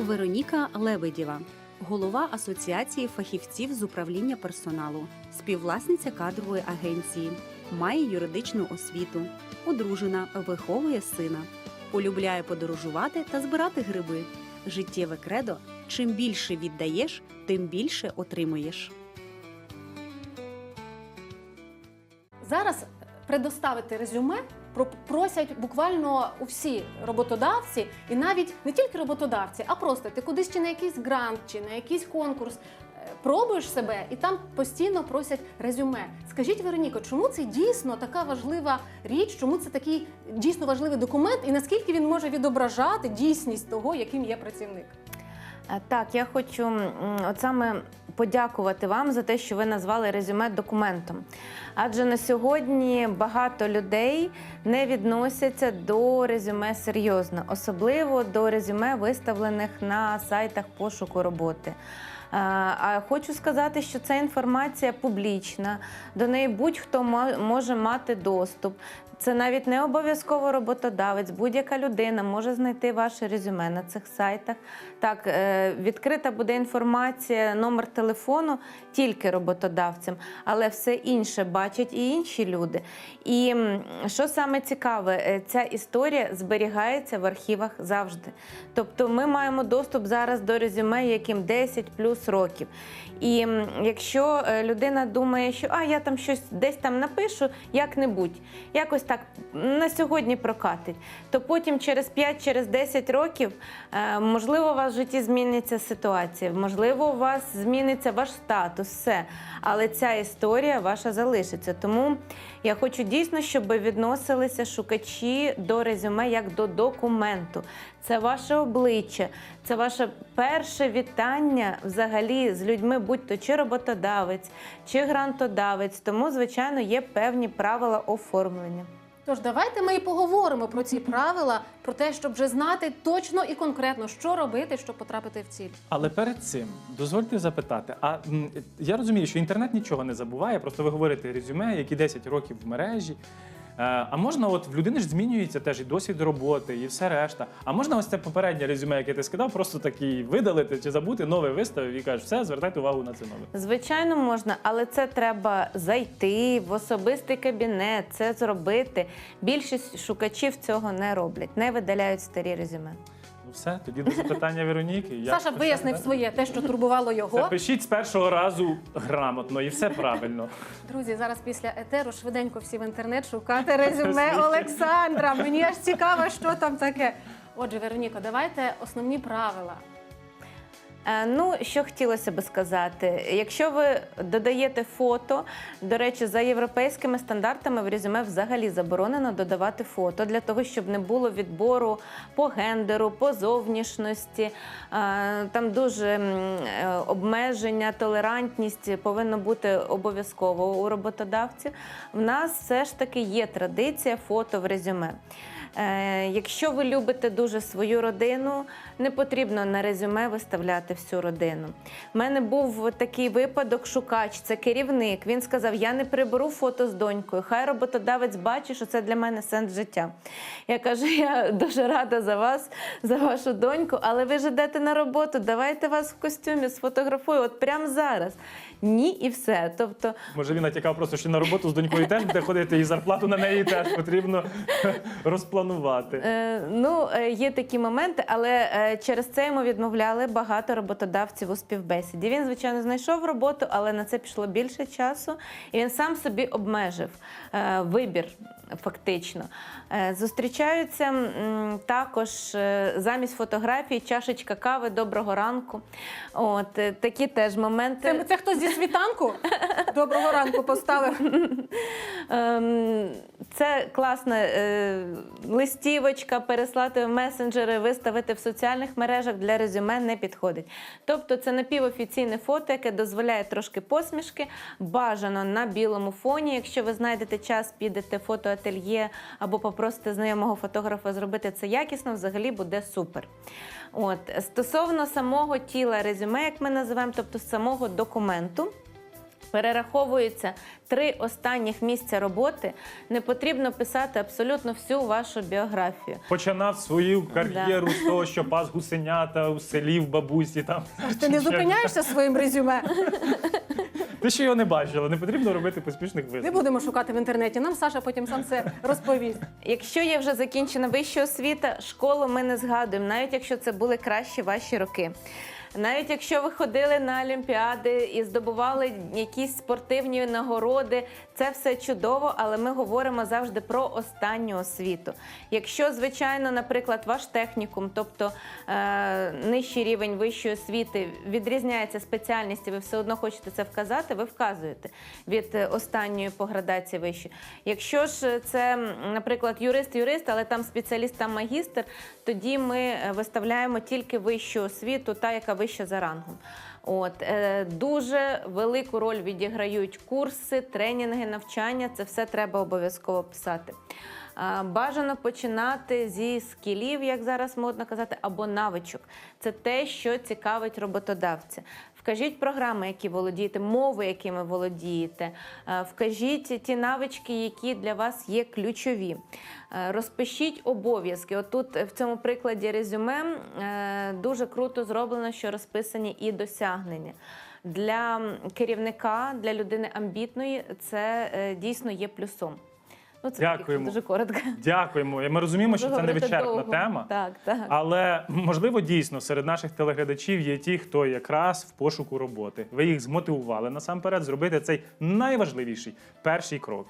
Вероніка Лебедєва, голова Асоціації фахівців з управління персоналу, співвласниця кадрової агенції, має юридичну освіту, одружена, виховує сина, полюбляє подорожувати та збирати гриби. Життєве кредо: чим більше віддаєш, тим більше отримуєш. Зараз предоставити резюме просять буквально усі роботодавці, і навіть не тільки роботодавці, а просто ти кудись чи на якийсь грант, чи на якийсь конкурс. е, Пробуєш себе і там постійно просять резюме. Скажіть, Вероніко, чому це дійсно така важлива річ? Чому це такий дійсно важливий документ, і наскільки він може відображати дійсність того, яким є працівник? Так, я хочу от саме подякувати вам за те, що ви назвали резюме документом. Адже на сьогодні багато людей не відносяться до резюме серйозно, особливо до резюме, виставлених на сайтах пошуку роботи. А хочу сказати, що ця інформація публічна, до неї будь-хто може мати доступ. Це навіть не обов'язково роботодавець, будь-яка людина може знайти ваше резюме на цих сайтах. Так, е, відкрита буде інформація, номер телефону тільки роботодавцям, але все інше бачать і інші люди. І що саме цікаве, е, ця історія зберігається в архівах завжди. Тобто ми маємо доступ зараз до резюме, яким 10 плюс років. І якщо е, людина думає, що а я там щось десь там напишу, як-небудь, якось так на сьогодні прокатить, то потім через 5 через 10 років, е, можливо, у вас в житті зміниться ситуація, можливо, у вас зміниться ваш статус, все. Але ця історія ваша залишиться. Тому я хочу дійсно, щоб відносилися шукачі до резюме як до документу. Це ваше обличчя, це ваше перше вітання взагалі з людьми, будь-то чи роботодавець, чи грантодавець. Тому, звичайно, є певні правила оформлення. Тож давайте ми і поговоримо про ці правила, про те, щоб вже знати точно і конкретно, що робити, щоб потрапити в ціль. Але перед цим дозвольте запитати. А м, я розумію, що інтернет нічого не забуває. Просто ви говорите резюме, які 10 років в мережі. Е, А можна, от в людини ж змінюється теж і досвід роботи, і все решта. А можна ось це попереднє резюме, яке ти скидав, просто такі видалити чи забути, нове виставив і кажеш, все, звертайте увагу на це нове. Звичайно, можна, але це треба зайти в особистий кабінет, це зробити. Більшість шукачів цього не роблять, не видаляють старі резюме. Ну все, тоді до запитання Вероніки. Я Саша вияснив своє те, що турбувало його. Запишіть з першого разу грамотно і все правильно. Друзі, зараз після етеру швиденько всі в інтернет шукати резюме Олександра. Мені аж цікаво, що там таке. Отже, Вероніко, давайте основні правила. Е, Ну, що хотілося би сказати, якщо ви додаєте фото, до речі, за європейськими стандартами в резюме взагалі заборонено додавати фото для того, щоб не було відбору по гендеру, по зовнішності. Е, Там дуже е, обмеження, толерантність повинно бути обов'язково у роботодавців. В нас все ж таки є традиція фото в резюме. Е, Якщо ви любите дуже свою родину, не потрібно на резюме виставляти всю родину. У мене був такий випадок, шукач, це керівник. Він сказав: Я не приберу фото з донькою. Хай роботодавець бачить, що це для мене сенс життя. Я кажу, я дуже рада за вас, за вашу доньку, але ви ж йдете на роботу. Давайте вас в костюмі сфотографую, от прямо зараз. Ні, і все. Тобто, Може він натякав просто, що на роботу з донькою теж буде ходити, і зарплату на неї теж потрібно розпланувати. Е, ну, е, є такі моменти, але е, через це йому відмовляли багато роботодавців у співбесіді. Він, звичайно, знайшов роботу, але на це пішло більше часу, і він сам собі обмежив е, вибір. Фактично Е, зустрічаються м, також е, замість фотографії чашечка кави доброго ранку. От е, такі теж моменти. Це, це хтось зі світанку? Доброго ранку поставив. Ем, Це класна е, листівочка, переслати в месенджери, виставити в соціальних мережах для резюме не підходить. Тобто це напівофіційне фото, яке дозволяє трошки посмішки, бажано на білому фоні. Якщо ви знайдете час, підете в фотоательє або попросите знайомого фотографа зробити це якісно, взагалі буде супер. От стосовно самого тіла резюме, як ми називаємо, тобто самого документу. Перераховуються три останніх місця роботи, не потрібно писати абсолютно всю вашу біографію. Починав свою кар'єру з того, що пас гусенята у селі в бабусі. Там Ти не зупиняєшся своїм резюме. ти ще його не бачила. Не потрібно робити поспішних Не будемо шукати в інтернеті. Нам Саша потім сам це розповість. Якщо є вже закінчена вища освіта, школу ми не згадуємо, навіть якщо це були кращі ваші роки. Навіть якщо ви ходили на олімпіади і здобували якісь спортивні нагороди, це все чудово, але ми говоримо завжди про останню освіту. Якщо, звичайно, наприклад, ваш технікум, тобто е, нижчий рівень вищої освіти, відрізняється спеціальність, і ви все одно хочете це вказати, ви вказуєте від е, останньої по градації вищої. Якщо ж це, наприклад, юрист-юрист, але там спеціаліст, там магістр, тоді ми е, виставляємо тільки вищу освіту, та яка вища за рангом. От е, дуже велику роль відіграють курси, тренінги, навчання. Це все треба обов'язково писати. Бажано починати зі скілів, як зараз модно казати, або навичок. Це те, що цікавить роботодавця. Вкажіть програми, які володієте, мови, якими володієте. Е, Вкажіть ті навички, які для вас є ключові. Е, Розпишіть обов'язки. Отут в цьому прикладі резюме е, дуже круто зроблено, що розписані і досягнення. Для керівника, для людини амбітної, це дійсно є плюсом. Ну, це Дякуємо. дуже коротко. Дякуємо. Ми розуміємо, що це не вичерпна довго. тема. Так, так. Але можливо дійсно серед наших телеглядачів є ті, хто якраз в пошуку роботи. Ви їх змотивували насамперед зробити цей найважливіший перший крок.